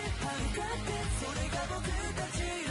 遥かってそれが僕たちの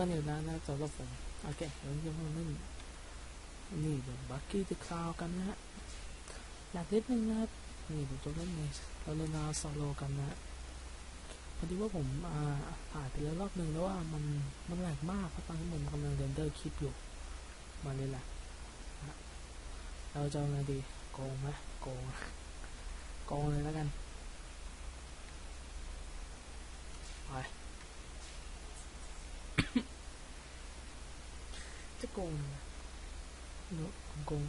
กันอยู่แล้วนะสำหรับผมโอเคเดี๋ยวจะมาเล่นนี่เดี๋ยวบักกี้เดอะคลาวกันนะฮะอยากนิดนึงนะครับนี่ผมจะเล่นในเราเล่นนาโซโลกันนะพอดีว่าผมอ่าถ่ายไปแล้วรอบหนึ่งแล้วว่ามันมันแหลกมากเพราะตอนนี้ผมกำลังเรนเดอร์คลิปอยู่มาเลยแหละนะฮะเราจะเอาไงดีโกงไหมโกงโกงเลยแล้วกัน จะโกงนะเนอะโกง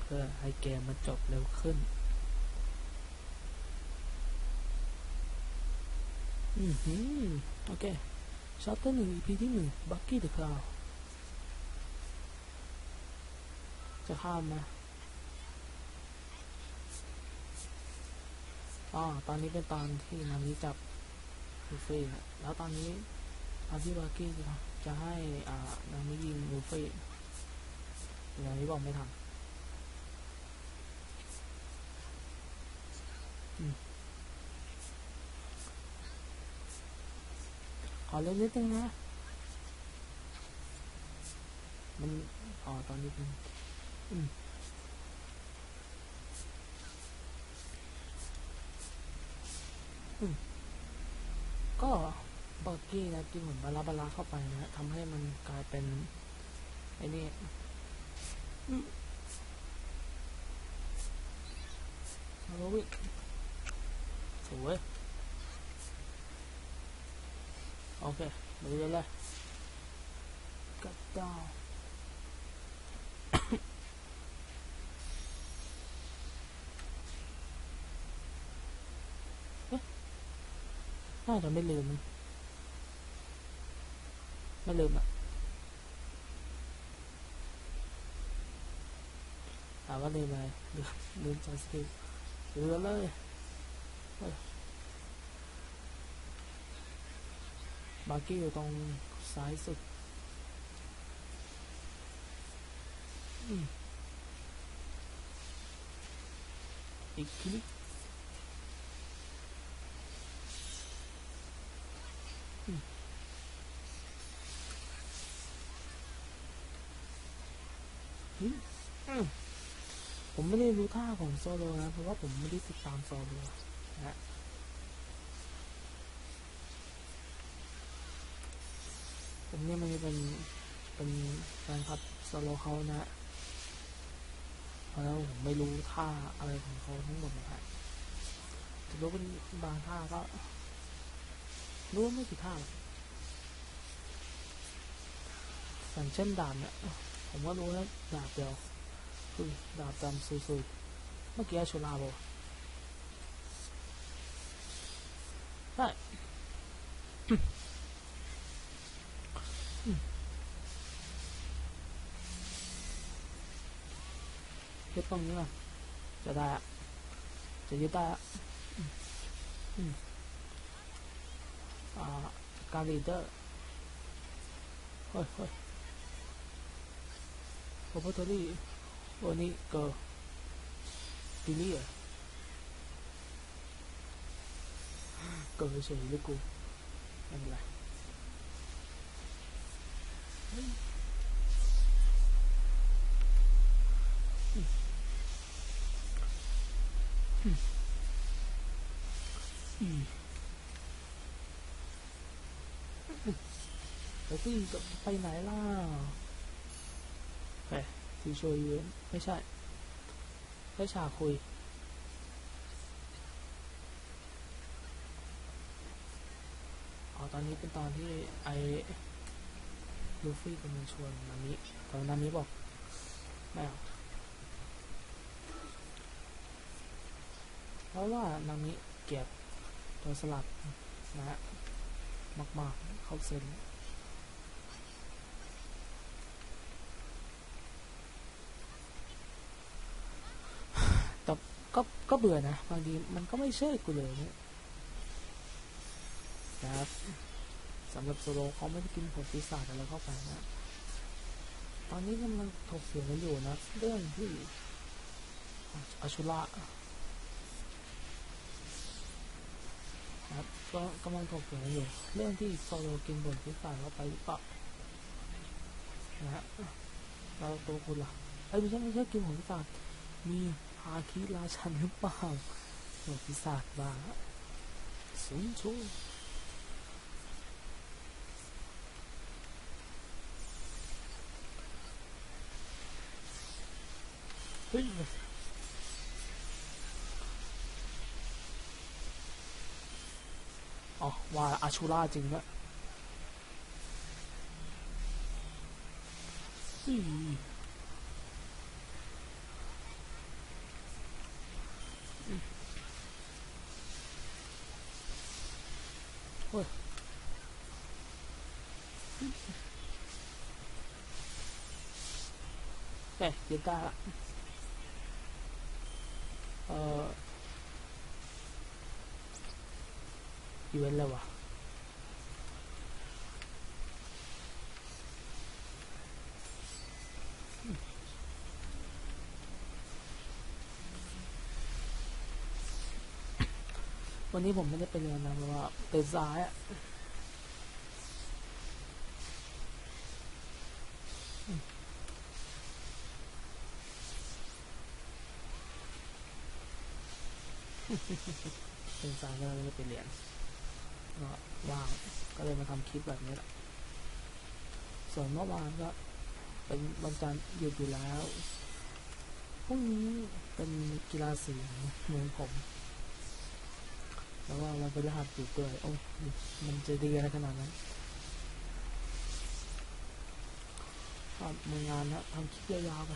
เพื่อให้เกมมันจบเร็วขึ้น อืมฮึโอเคชัตเตอร์หนึ่ง EP ที่หนึ่งบักกี้เดอะคลาวจะข้ามนะอ๋อตอนนี้เป็นตอนที่นามิจับลูฟี่นะแล้วตอนนี้อาที่บาร์กี้จะจะให้อ่านางมิยิงลูฟี่อย่างนี้บอกไม่ทันอืมขอเล่นนิดนึงนะ มันอ๋อตอนนี้เป็นอืมอืมก็ เบอร์กี้นะกินเหมือนบาลาบาลาเข้าไปนะทำให้มันกลายเป็นไอ้นี่อืมฮาโลวีนสวยโอเคมาดูเลยกัดดาวเอ๊ะน่าจะไม่ลืมนะ ไม่ลืมอะถามว่าลืมอะไรลืมลืมใช้สกิลลืมเลยเฮ้ยบาร์กี้อยู่ตรงซ้ายสุดอืมอีกที อืม ผมไม่ได้รู้ท่าของโซโลนะเพราะว่าผมไม่ได้ติดตามโซโลนะผมเนี่ยมันเป็นเป็นแฟนคลับโซโลเขานะเพราะแล้วผมไม่รู้ท่าอะไรของเขาทั้งหมดนะฮะจะรู้เป็นบางท่าก็รู้ไม่กี่ท่าอกอย่างเช่นดาบเนี่ยผมก็รู้แล้วดาบเดียว คือดาบดำซุยๆเมื่อกี้ชุลาบอกใช่ยึดตรงนี้มาจะได้อะจะยึดได้อะอืมอืมอ่าการลีดเดอร์เฮ้ยโชยเวนไม่ใช่ได้ฉาคุย อ๋อ ตอนนี้เป็นตอนที่ไอลูฟี่กำลังชวนนามิตอนนามิบอก ไม่เอาเพราะว่านามิเกลียดตัวสลัดนะฮะมากๆ เขาเซ็น ก็ก็เบื่อนะบางทีมันก็ไม่ใช่กูเลยเนี่ยนะครับสำหรับโซโลเขาไม่ได้กินผลปีศาจอะไรเข้าไปนะตอนนี้กำลังถกเถียงกันอยู่นะ เรื่องที่อชุระนะครับก็กำลังถกเถียงกันอยู่ เรื่องที่โซโลกินผลปีศาจเข้าไปหรือเปล่านะฮะเราตัวคุณล่ะไอ้ไม่ใช่ไม่ใช่กินผลปีศาจมีาคิราชันหรือเปล่าหัวปีศาจบ้าสูงชูเฮ้ยอ๋อว่าอาชูราจริงด้วยเฮ้ยโอเคยึดได้ละเอ่ออีเวนต์อะไรวะวันนี้ผมไม่ได้ไปเรียนนะเพราะว่าตื่นสายอะ เป็นสายก็เลยไม่ได้ไปเรียนก็ว่างก็เลยมาทำคลิปแบบนี้แหละส่วนเมื่อวานก็เป็นวันจันทร์หยุดอยู่แล้วพรุ่งนี้เป็นกีฬาสีเมืองผม แล้วก็เราไปรหัสอยู่ด้วยโอ้มันจะดีอะไรขนาดนั้นก็มืองานนะทำคลิปยาวๆไป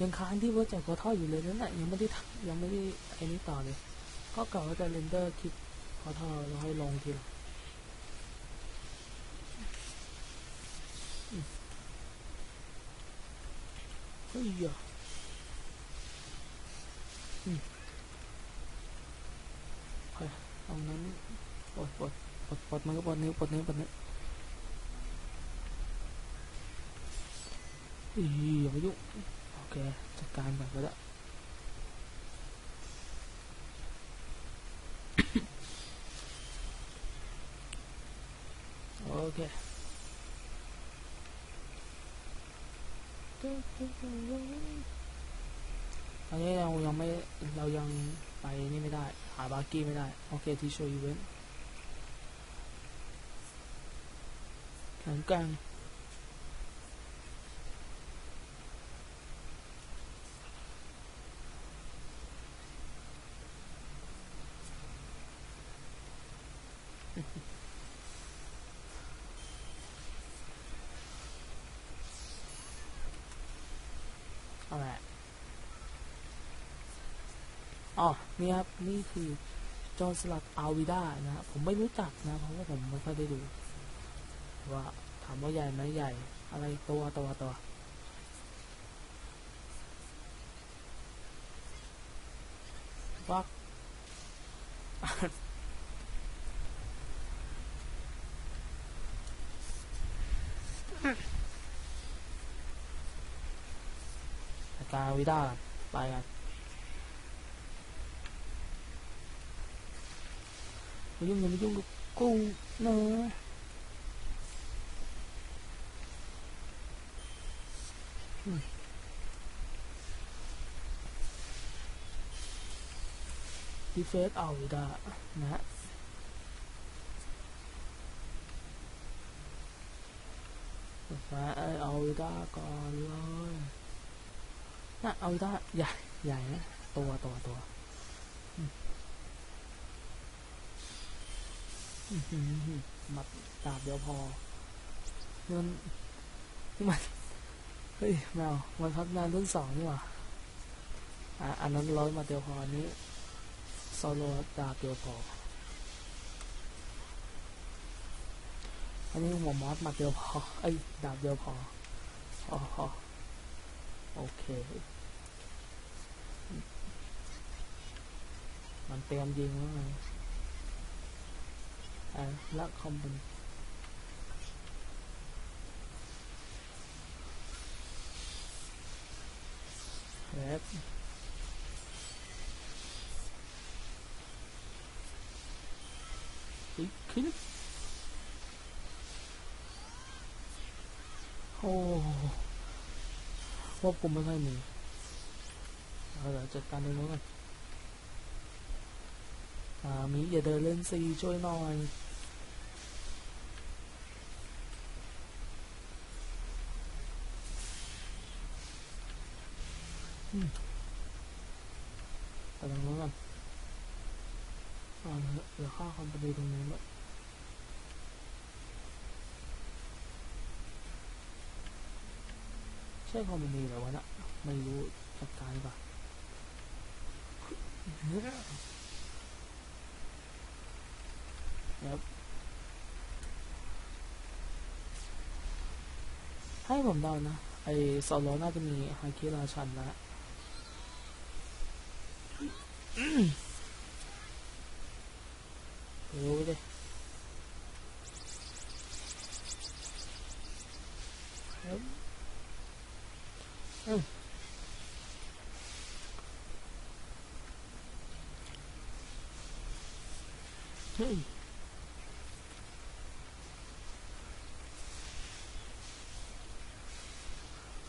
ยังค้างที่ว่าจากหัวท่ออยู่เลยนั่นแหละยังไม่ได้ทำยังไม่ได้ไอ้นี้ต่อเลย ก็กะว่าจะเรนเดอร์คลิปหัวท่อแล้วให้ลงทีหลังเฮ้ยอะอืมเฮ้ยตรงนั้นปลดปลดปลดปลดมือปลดนิ้วปลดนิ้วปลดนิ้วอีอย่ามายุ่ง 잠깐 한번 보자. 오케이.อันนี้เรายังไม่เรายังไปนี่ไม่ได้ หาบาร์กี้ไม่ได้โอเคที่โชว์อีเวนต์แข่งกัน อาละอ๋อนี่ครับ นี่คือจอร์สลัดอาวิด้านะฮะผมไม่รู้จักนะ เพราะว่าผมไม่ค่อยได้ดู ว่าถามว่าใหญ่ไหมใหญ่ อะไรตัวตัวตัววัก อาการอา วิด้าไปกันไม่ยุ่งอย่าไม่ยุ่งกับกูนะดีเฟสเอาวิด้านะฮะเอาวิด้าก่อนเลย นะเอาวิดาใหญ่ใหญ่นะตัวตัวตัวอืมอืมมาดดาบเดียวพอมันนี่มันเฮ้ยแมวมันพัฒนารุ่นสองนี่หว่าอะอันนั้นร้อยมาเดียวพออันนี้โซโลดาบเดียวพออันนี้หัวมอสมาเดียวพอเอ้ดาบเดียวพอพอพอ โอเค มันเตรียมยิงแล้วไงอะแล้วคอมบนครับเฮ้ยขึ้นโอ้ ควบคุมไม่ค่อยมีเอาเดี๋ยวจัดการตรงนู้นกันอ่ามีอย่าเดินเล่นซีช่วยหน่อยไปตรงนู้นกันอ่าเดี๋ยวข้าคอมไปดูตรงนู้นแล้วใช่คอมพานีเหรอวะนะไม่รู้จัดการดีกว่าครับให้ผมเดานะ ไอโซโลน่าจะมีฮาคิราชันนะรู้ไปดิ อืมเฮ้ย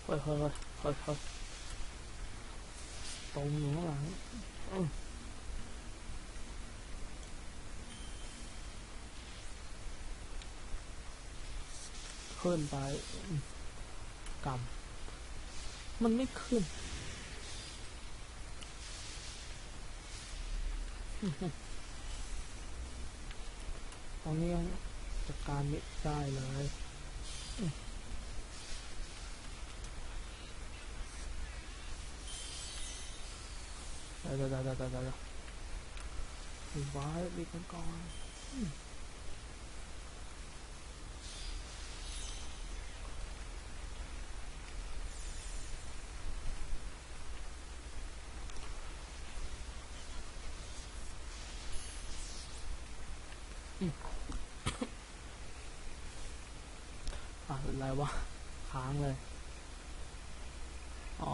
ค่อยค่อยค่อย มันไม่ขึ้นอื้อหือตอนนี้จัดการไม่ได้เลยอืมเดี๋ยวเดี๋ยวเดี๋ยวเดี๋ยวเดี๋ยวรีไว้รีกันก่อน อะไรวะ ค้างเลย อ๋อ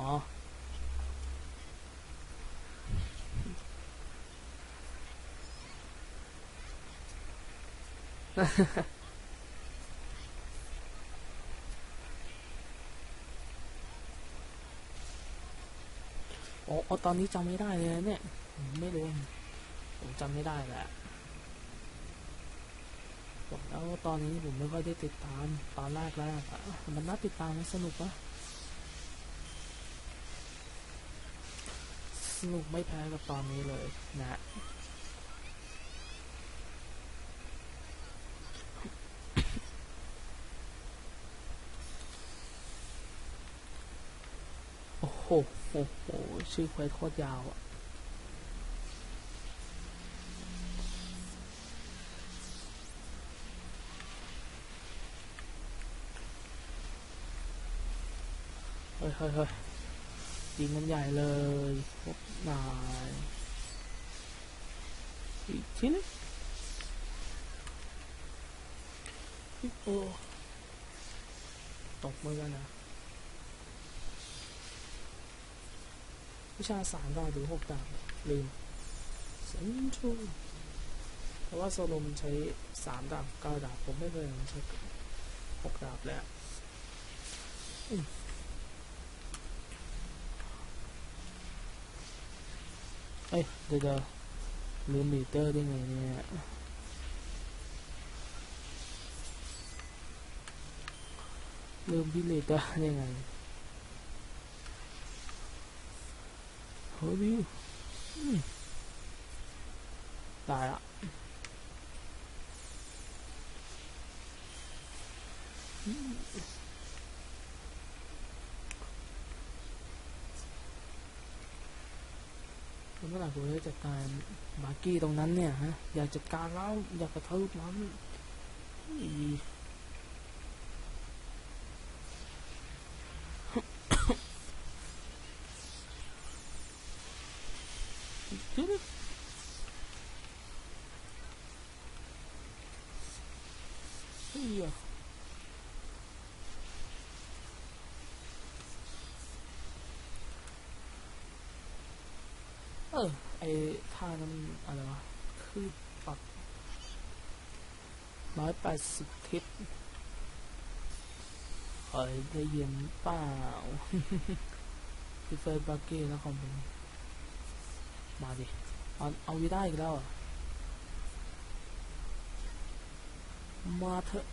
โอ้ตอนนี้จำไม่ได้เลยเนี่ย ไม่รู้ ผมจำไม่ได้แหละ แล้วตอนนี้ผมไม่ค่อยได้ติดตามตอนแรกแรกๆอะมันน่าติดตามมันสนุกปะสนุกไม่แพ้กับตอนนี้เลยนะ โอ้โหโอ้โหชื่อควสโคตรยาวอะ ฮ้ยเฮ้ยเฮ้ยยิงมันใหญ่เลยพวกนายอีกทีนึงโอ้ตกมือกันนะวิชาสามดาวหรือหกดาวลืมเซนทูเพราะว่าโซโลมันใช้สามดาบเก้าดาบผมไม่เคยใช้หกดาบแล้ว อืมเอ้ยเดี๋ยวเดี๋ยวลืมลีเตอร์ได้ไงเนี่ยลื มื่อไหร่กูจะจัดการบาร์กี้ตรงนั้นเนี่ยฮะ อยากจัดการแล้ว อยากกระทืบมันอีเฮียเออไอท่านั้นอะไรวะคือปรับร้อยแปดสิบทิศเฮ้ยได้ยินเปล่าพี่เฟิร์สบักกี้แล้วคอมผมมาดิ เอาเอาวีได้อีกแล้วมาเถอะ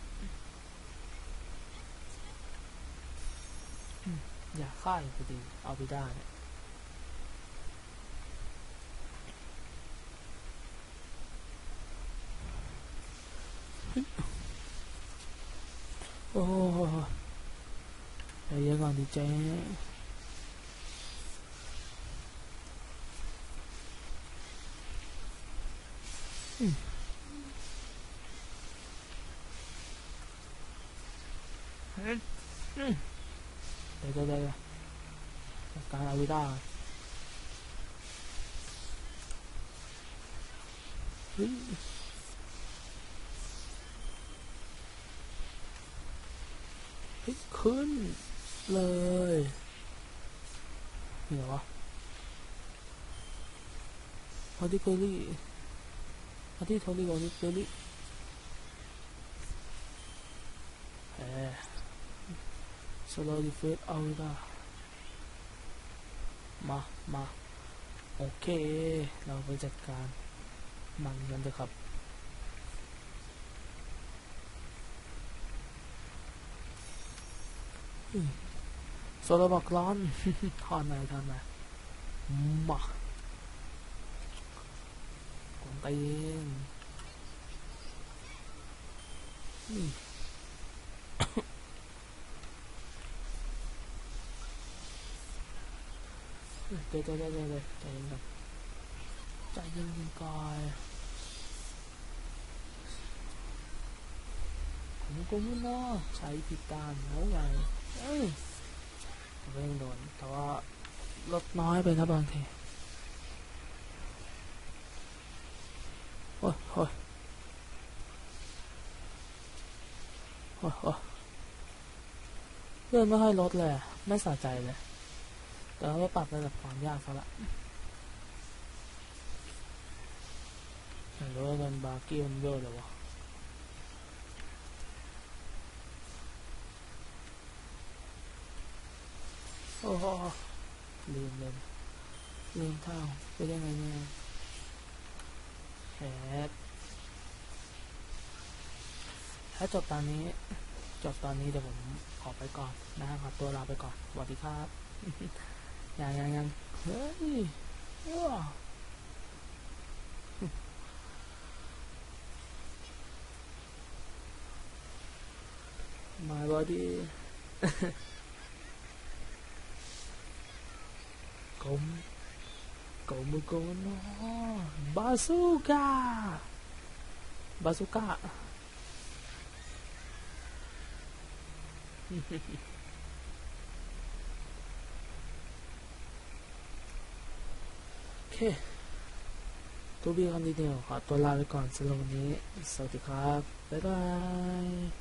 อืมอยากฆ่าอยู่พอดีเอาไปได้เนี่ย โอ้ใจเย็นก่อนดิเจ๊อืมเฮ้ยอืมเดี๋ยวเดี๋ยวเดี๋ยวจัดการอว้ได้เฮ้ยเฮ้ยขึ้นเลยเหรอวะพอดีเกอรี่พอดีโทรี่พอดีเกอรี่เฮ้สโลดีเฟสเอาละมามาโอเค เราไปจัดการมันกันเถอะครับ อืม โซโลบอกร้อนทอนไหนทอนไหนมาของเตียงอืมเดี๋ยวเดี๋ยวเดี๋ยวเดี๋ยวใจเย็นก่อนใจเย็นกันก่อนผมก็ไม่น่าใช้ผิดตามแล้วไง เอ้ยเร่งโดนแต่ว่าลดน้อยไปนะบางทีโอ้ยโอ้ยโอ้ยโอ้ยเลื่อนไม่ค่อยลดเลย ไม่สะใจเลย แต่ว่าปรับระดับความยากซะละหรือว่ามันบาร์กี้มันเยอะเลยวะ โอ้โหลืมเลยลืมเท่าไปได้ไงเนี่ยแฮกถ้าจบตอนนี้ จบตอนนี้เดี๋ยวผมขอไปก่อนนะฮะขอตัวลาไปก่อนสวัสดีครับยังยังยังเฮ้ยว้า My body กลมาะบาซู ก้าบาซูก้าโอเคตัวบีคอนดีเนียขอตัวลาไปก่อนสำหรับวันนี้ สวัสดีครับ บ๊ายบาย